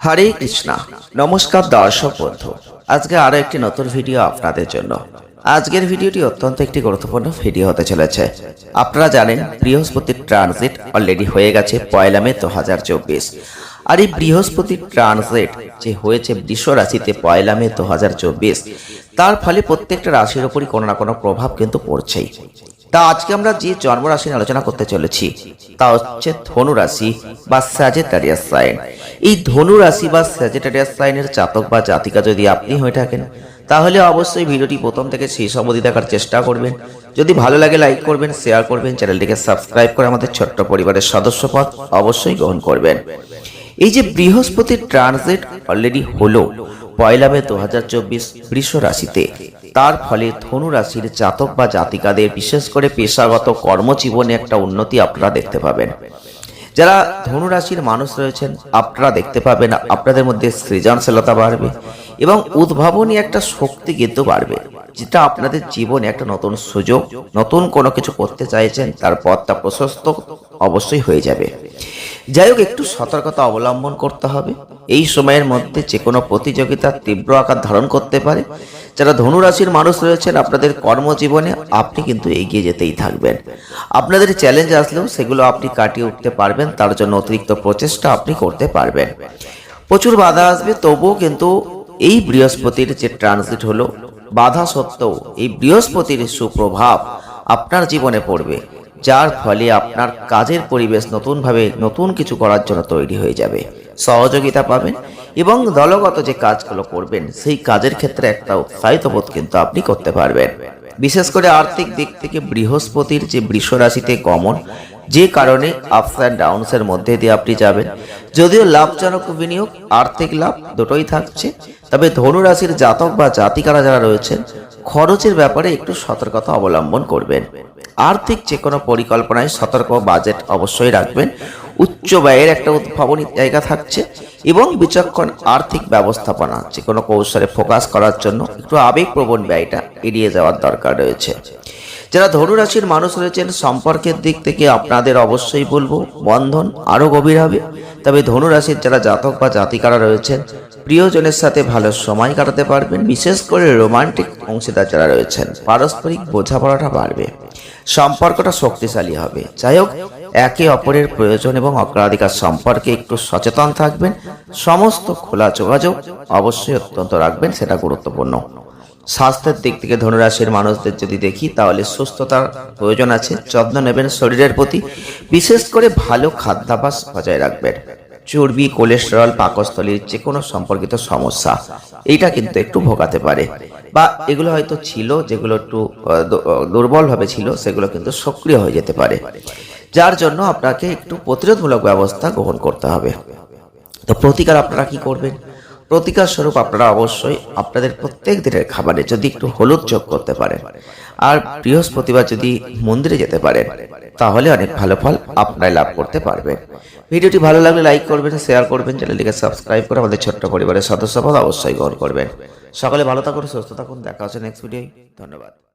হরে কৃষ্ণা, নমস্কার দর্শক বন্ধু। আজকে আরও একটি নতুন ভিডিও আপনাদের জন্য। আজকের ভিডিওটি অত্যন্ত একটি গুরুত্বপূর্ণ ভিডিও হতে চলেছে। আপনারা জানেন বৃহস্পতির ট্রানজিট অলরেডি হয়ে গেছে পয়লা মে দু হাজার চব্বিশ। আর এই বৃহস্পতির ট্রানজিট যে হয়েছে বৃষ রাশিতে পয়লা মে দু হাজার চব্বিশ, তার ফলে প্রত্যেকটা রাশির উপরই কোনো না কোনো প্রভাব কিন্তু পড়ছেই। তা আজকে আমরা যে জন্মরাশি নিয়ে আলোচনা করতে চলেছি, তা হচ্ছে ধনু রাশি বা স্যাজেটারিয়াস সাইন এই ধনু রাশি বা স্যাজেটারিয়াস সাইনের জাতক বা জাতিকা যদি আপনি হয়ে থাকেন, তাহলে অবশ্যই ভিডিওটি প্রথম থেকে শেষ অবধি দেখার চেষ্টা করবেন। যদি ভালো লাগে লাইক করবেন, শেয়ার করবেন, চ্যানেলটিকে সাবস্ক্রাইব করে আমাদের ছোট্ট পরিবারের সদস্য সদস্যপদ অবশ্যই গ্রহণ করবেন। এই যে বৃহস্পতির ট্রানজিট অলরেডি হলো পয়লা মে দু হাজার চব্বিশ বৃষ রাশিতে। তার ফলে ধনু রাশির জাতক বা জাতিকাদের বিশেষ করে পেশাগত কর্মজীবনে একটা উন্নতি আপনারা দেখতে পাবেন। যারা ধনু রাশির মানুষ রয়েছেন, আপনারা দেখতে পাবেন আপনাদের মধ্যে সৃজনশীলতা বাড়বে এবং উদ্ভাবনী একটা শক্তি কিন্তু বাড়বে, যেটা আপনাদের জীবনে একটা নতুন সুযোগ, নতুন কোনো কিছু করতে চাইছেন, তার পথটা প্রশস্ত অবশ্যই হয়ে যাবে। যাই হোক একটু সতর্কতা অবলম্বন করতে হবে। এই সময়ের মধ্যে যে কোনো প্রতিযোগিতা তীব্র আকার ধারণ করতে পারে। যারা ধনুরাশির মানুষ রয়েছেন, আপনাদের কর্মজীবনে আপনি কিন্তু এগিয়ে যেতেই থাকবেন। আপনাদের চ্যালেঞ্জ আসলেও সেগুলো আপনি কাটিয়ে উঠতে পারবেন, তার জন্য অতিরিক্ত প্রচেষ্টা আপনি করতে পারবেন। প্রচুর বাধা আসবে, তবুও কিন্তু এই বৃহস্পতির যে ট্রানজিট হলো, বাধা সত্ত্বেও এই বৃহস্পতির সুপ্রভাব আপনার জীবনে পড়বে। যার ফলে আপনার কাজের পরিবেশ নতুনভাবে নতুন কিছু করার জন্য তৈরি হয়ে যাবে। সহযোগিতা পাবেন এবং দলগত যে কাজগুলো করবেন, সেই কাজের ক্ষেত্রে একটা উৎসাহিত বোধ কিন্তু আপনি করতে পারবেন। বিশেষ করে আর্থিক দিক থেকে বৃহস্পতির যে বৃষ রাশিতে গমন, যে কারণে আপস অ্যান্ড ডাউনসের মধ্যে দিয়ে আপনি যাবেন। যদিও লাভজনক বিনিয়োগ, আর্থিক লাভ দুটোই থাকছে, তবে ধনু রাশির জাতক বা জাতিকারা যারা রয়েছেন খরচের ব্যাপারে একটু সতর্কতা অবলম্বন করবেন। আর্থিক যে কোনো পরিকল্পনায় সতর্ক বাজেট অবশ্যই রাখবেন। উচ্চ ব্যয়ের একটা উদ্ভাবনী জায়গা থাকছে এবং বিচক্ষণ আর্থিক ব্যবস্থাপনা যে কোনো কৌশলে ফোকাস করার জন্য একটু আবেগপ্রবণ ব্যয়টা এড়িয়ে যাওয়ার দরকার রয়েছে। যারা ধনুরাশির মানুষ রয়েছেন, সম্পর্কের দিক থেকে আপনাদের অবশ্যই বলব, বন্ধন আরও গভীর হবে। তবে ধনুরাশির যারা জাতক বা জাতিকারা রয়েছেন, প্রিয়জনের সাথে ভালো সময় কাটাতে পারবেন। বিশেষ করে রোমান্টিক অংশীদার যারা রয়েছেন, পারস্পরিক বোঝাপড়াটা বাড়বে। সম্পর্কটা শক্তিশালী হবে। যাই হোক, একে অপরের প্রয়োজন এবং অগ্রাধিকার সম্পর্কে একটু সচেতন থাকবেন। সমস্ত খোলা যোগাযোগ অবশ্যই অত্যন্ত রাখবেন, সেটা গুরুত্বপূর্ণ। স্বাস্থ্যের দিক থেকে ধনুরাশির মানুষদের যদি দেখি, তাহলে সুস্থতার প্রয়োজন আছে, যত্ন নেবেন শরীরের প্রতি। বিশেষ করে ভালো খাদ্যাভ্যাস বজায় রাখবেন। চর্বি, কোলেস্টেরল, পাকস্থলীর যে কোনো সম্পর্কিত সমস্যা, এইটা কিন্তু একটু ভোগাতে পারে। বা এগুলো হয়তো ছিল, যেগুলো একটু দুর্বলভাবে ছিল, সেগুলো কিন্তু সক্রিয় হয়ে যেতে পারে। যার জন্য আপনাকে একটু প্রতিরোধমূলক ব্যবস্থা গ্রহণ করতে হবে। তো প্রতিকার আপনারা কি করবেন? প্রতিকার স্বরূপ আপনারা অবশ্যই আপনাদের প্রত্যেক দিনের খাবারে যদি একটু হলুদ যোগ করতে পারেন আর বৃহস্পতিবার যদি মন্দিরে যেতে পারেন তাহলে অনেক ভালো ফল আপনারা লাভ করতে পারবেন। ভিডিওটি ভালো লাগলে লাইক করবেন, শেয়ার করবেন, চ্যানেলটিকে সাবস্ক্রাইব করে আমাদের ছোট্ট পরিবারের সদস্যপদ অবশ্যই গ্রহণ করবেন। সকালে ভালো থাকুন, সুস্থ থাকুন, দেখা হচ্ছে নেক্সট ভিডিও ধন্যবাদ।